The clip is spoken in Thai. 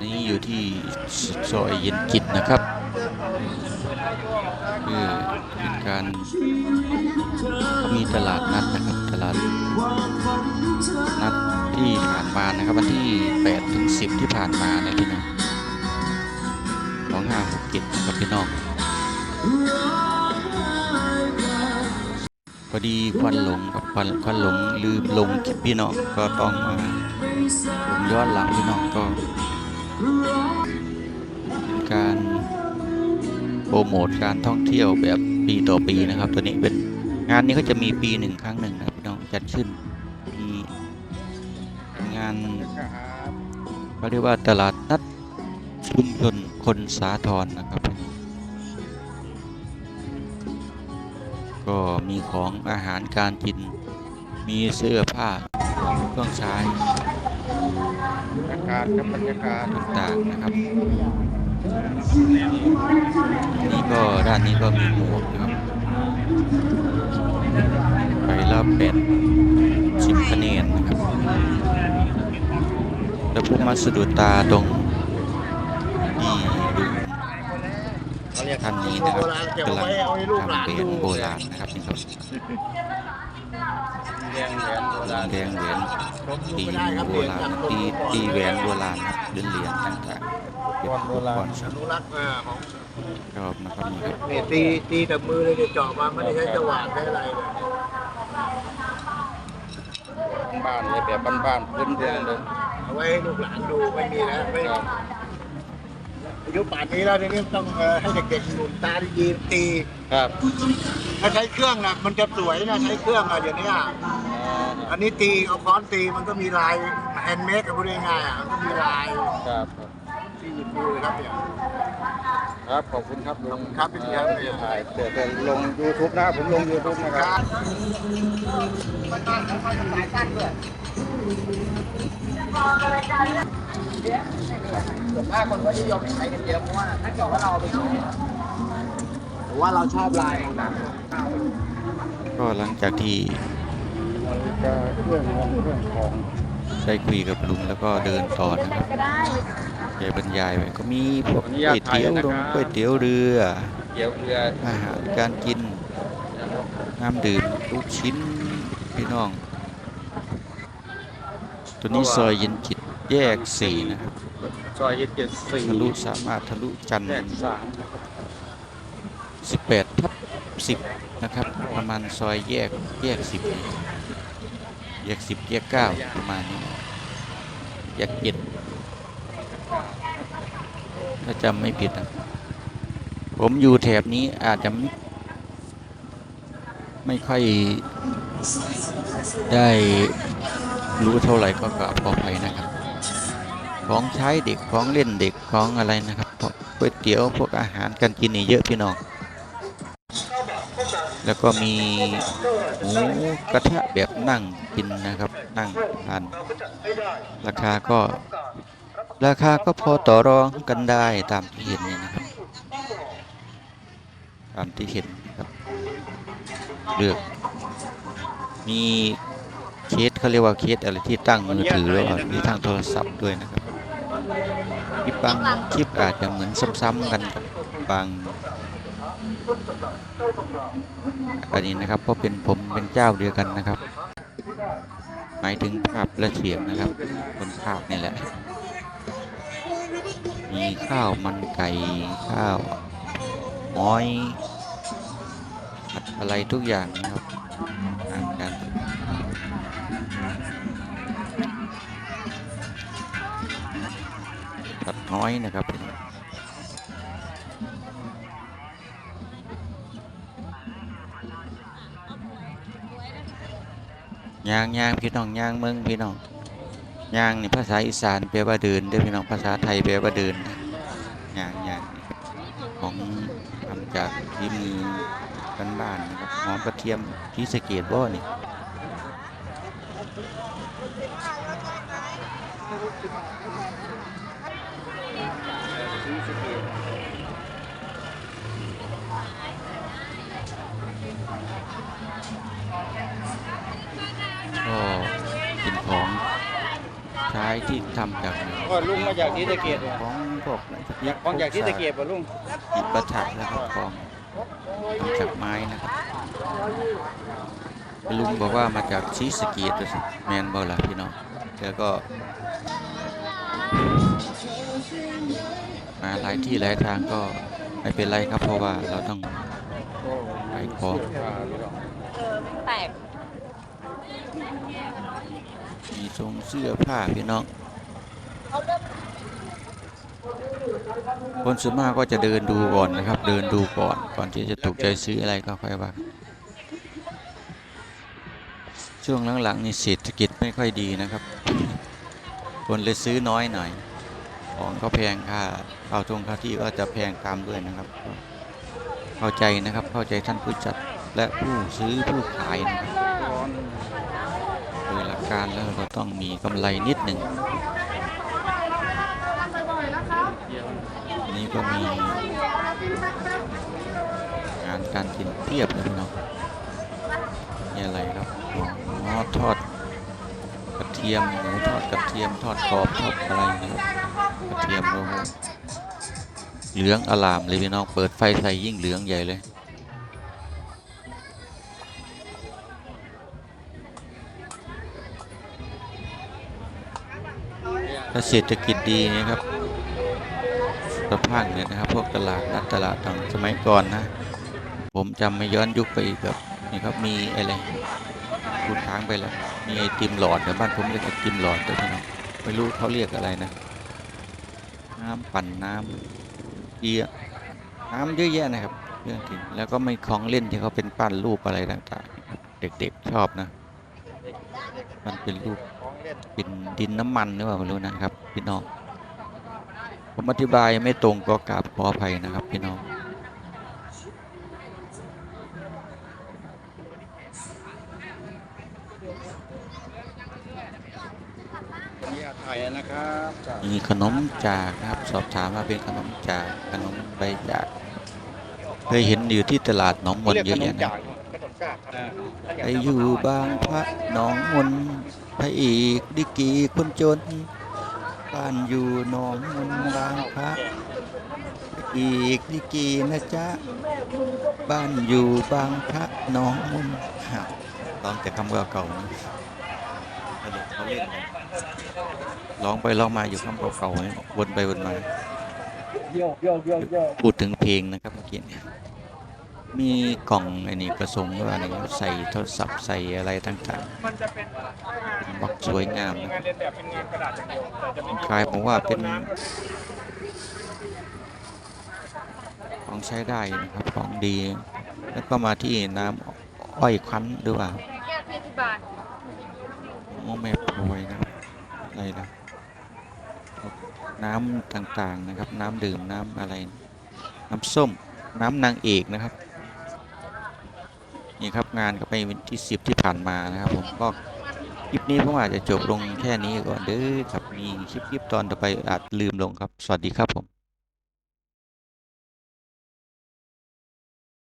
นี่อยู่ที่ซอยเย็นจิตนะครับคือเป็นการมีตลาดนัดนะครับตลาดนัดที่ผ่านมานะครับวันที่8ถึง10 ที่ผ่านมานะพี่น้องของห้าหกเจ็ดนะครับพี่น้องพอดีควันหลงกับควันควันหลงลืมลงคลิปพี่น้องก็ต้องมา ย้อนหลังพี่น้องก็เป็นการโปรโมทการท่องเที่ยวแบบปีต่อปีนะครับ ตัวนี้เป็นงานนี้ก็จะมีปีหนึ่งครั้งหนึ่งนะครับพี่น้องจัดขึ้นมีงานเขาเรียกว่าตลาดนัดชุมชนคนสาทรนะครับ ก็มีของอาหารการกินมีเสื้อผ้าเครื่องใช้ รรยากาศครับบรรยากาศต่างๆนะครับ นี่ก็ด้านนี้ก็มีหมวกนะครับไปละเป็นชิมคะแนนนะครับแล้วพวกมาสะดุดตาตรงที่ลุงเขาเรียกท่านนี้นะครับกำลังทำเหรียญโบราณนะครับนี่ครับแดงแหวนโบราณแดงเหรียญตีโบราณตีตีแหวนโบราณครับเหรียญเหรียญต่างๆเป็นอุปกรณ์อนุรักษ์เออของชอบนะครับนี่ครับนี่ตีตีแต่มือเลยเนี่ยเจาะมาไม่ได้ใช้จังหวะใช้อะไรเลยบ้านเลยแบบบ้านๆพื้นเมืองเลยเอาไว้ให้ลูกหลานดูไม่มีนะไม่ ยุป่านนี้แล้วนี่ต้องเอ่อให้เด็กๆหนุ่มตาดีๆตีครับถ้าใช้เครื่องนะมันจะสวยนะใช้เครื่องอะเดี๋ยวนี้อะอันนี้ตีเอาค้อนตีมันก็มีลายแฮนด์เมดกับพูดง่ายๆอะมันก็มีลายครับที่หยิบดูเลยครับเนี่ย ครับ ขอบคุณครับลุงครับพี่ครับเดี๋ยวถ่ายเดี๋ยวจะลง YouTube นะผมลง YouTube นะคครัรับบส่วนมากคนก็นิยมใช้กันเยอะเพราะว่าถ้าเกิดว่าเราเอาไปใช้หรือว่าเราชอบลายของหนังก็หลังจากที่จะเครื่องเงินเครื่องของ ได้คุยกับลุงแล้วก็เดินต่อนะครับแกบรรยายไปก็มีพวกก๋วยเตี๋ยวลงก๋วยเตี๋ยวเรือเกี่ยวเรืออาหารการกิน น้ำดื่มลูกชิ้นพี่น้อง ตัวนี้ซอยเย็นจิตแยกสี่นะครับซอยเจ็ดสี่ทะลุสามารถทะลุจันทร์แยกสาม18ทับ10นะครับ ประมาณซอยแยกแยก10 แยก10แยก9ประมาณนี้แยกเจ็ดถ้าจำไม่ผิดนะผมอยู่แถบนี้อาจจะไม่ไม่ค่อยได้รู้เท่าไหร่ก็กราบขออภัยนะครับ ของใช้เด็กของเล่นเด็กของอะไรนะครับพวกก๋วยเตี๋ยวพวกอาหารการกินนี่เยอะพี่น้อง แล้วก็มีหมูกระทะแบบนั่งกินนะครับ นั่งทานราคาก็ราคาก็พอต่อรองกันได้ตามที่เห็นนี่นะครับ ตามที่เห็นครับเลือกมีเคสเขาเรียกว่าเคสอะไรที่ตั้งมือถือแล้วก็มีทางโทรศัพท์ด้วยนะครับคลิปบางคลิปอาจจะเหมือนซ้ำๆกันกับบาง อันนี้นะครับเพราะเป็นผมเป็นเจ้าเดียวกันนะครับ หมายถึงภาพและเสียงนะครับบนภาพนี่แหละ มีข้าวมันไก่ข้าวหอยผัดอะไรทุกอย่างนะครับทานกันผัดน้อยนะครับ ยางยางพี่น้องยางเมืองพี่น้องยางนี่ภาษาอีสานแปลว่าเดินเด้อพี่น้องภาษาไทยแปลว่าเดินยางยางของทำจากที่มือกันบ้านๆนะครับหอมกระเทียมที่สเกตบ่นี่ย ที่ทำจากก็ลุงมาจากที่ตะเกียบของพวกอยากของจากที่ตะเกียบป่ะลุงอิฐประถักแล้วก็ของทำจากไม้นะครับลุงบอกว่ามาจากชีสะเกียตแมนบอล่ะพี่น้องแล้วก็ มาหลายที่หลายทางก็ไม่เป็นไรครับเพราะว่าเราต้องขายของแตก มีทรงเสื้อผ้าพี่น้อง คนส่วนมากก็จะเดินดูก่อนนะครับ เดินดูก่อนก่อนที่จะถูกใจซื้ออะไรก็ค่อยว่า ช่วงหลังๆนี่เศรษฐกิจไม่ค่อยดีนะครับ คนเลยซื้อน้อยหน่อย ของก็แพงค่าเอาตรงค่าที่ก็จะแพงตามด้วยนะครับ เข้าใจนะครับเข้าใจท่านผู้จัดและผู้ซื้อผู้ขายนะครับ การแล้วเราต้องมีกำไรนิดหนึ่งนี้ก็มีงานการกินเพียบเลยพี่น้องนี่อะไรครับอ๋อทอดกระเทียมหมูทอดกระเทียมทอดกรอบทอดอะไรนะครับกระเทียมโอ้โหเหลืองอลามเลยพี่น้องเปิดไฟใส่ยิ่งเหลืองใหญ่เลย ถ้าเศรษฐกิจดีนะครับสภาพเนี่ยนะครับ พวกตลาดนัดตลาดต่างสมัยก่อนนะ ผมจำไม่ย้อนยุคไปอีกแบบนี่ครับมีอะไรพูดค้างไปแล้ว มีไอติมหลอดเนี่ยบ้านผมเรียกไอติมหลอดด้วยพี่น้องไม่รู้เขาเรียกอะไรนะ น้ำปั่นน้ำเกียร์น้ำเยอะแยะนะครับเรื่องจริงแล้วก็ไมีของเล่นที่เขาเป็นปั้นรูปอะไรต่างๆ เด็กๆชอบนะ มันเป็นรูปป็น ดินน้ำมันหรือเปล่าไม่รู้นะครับ พี่น้อง ผมอธิบายไม่ตรงก็กราบขออภัยนะครับ พี่น้องนี่ไทยนะครับจากมีขนมจากนะครับสอบถามว่าเป็นขนมจากขนมใบจากเคยเห็นอยู่ที่ตลาดหนองมนเรียกเยขอะนมแยะนะจากขนมจากครับไปอยู่บางพระหนองมน พระเอกดิกีคนจนบ้านอยู่หนองมนบางพระอีกดิกีนะจ๊ะบ้านอยู่บางพระหนองมนอ้าวร้องแต่คำเก่าๆนะตลกเขาเล่นกันร้องไปร้องมาอยู่คำเก่าๆวนไปวนมาพูดถึงเพลงนะครับเมื่อกี้เนี่ย มีกล่องอ้นี่ผสมด้วยอะไรครับใส่โทรศัพท์ใส่อะไรต่างมันจะเป็นๆบอกสวยงามนะงานเรียนแบบเป็นงานกระดาษอย่างเดียวแต่จะไม่มีคล้ายผมว่าเป็นของใช้ได้นะครับของดี แล้วก็มาที่น้ำอ้อยควันหรือเปล่าแก้วสี่าโอ้แม่พลอยนะอะไรนะน้ำต่างๆนะครับ น้ำดื่มน้ำอะไร น้ำส้ม น้ำนางเอกนะครับ นี่ครับงานก็ไปวันที่สิบที่ผ่านมานะครับ ผมก็คลิปนี้ผมอาจจะจบลงแค่นี้ก่อนเด้อครับมีคลิปๆตอนต่อไปอาจลืมลงครับ สวัสดีครับผม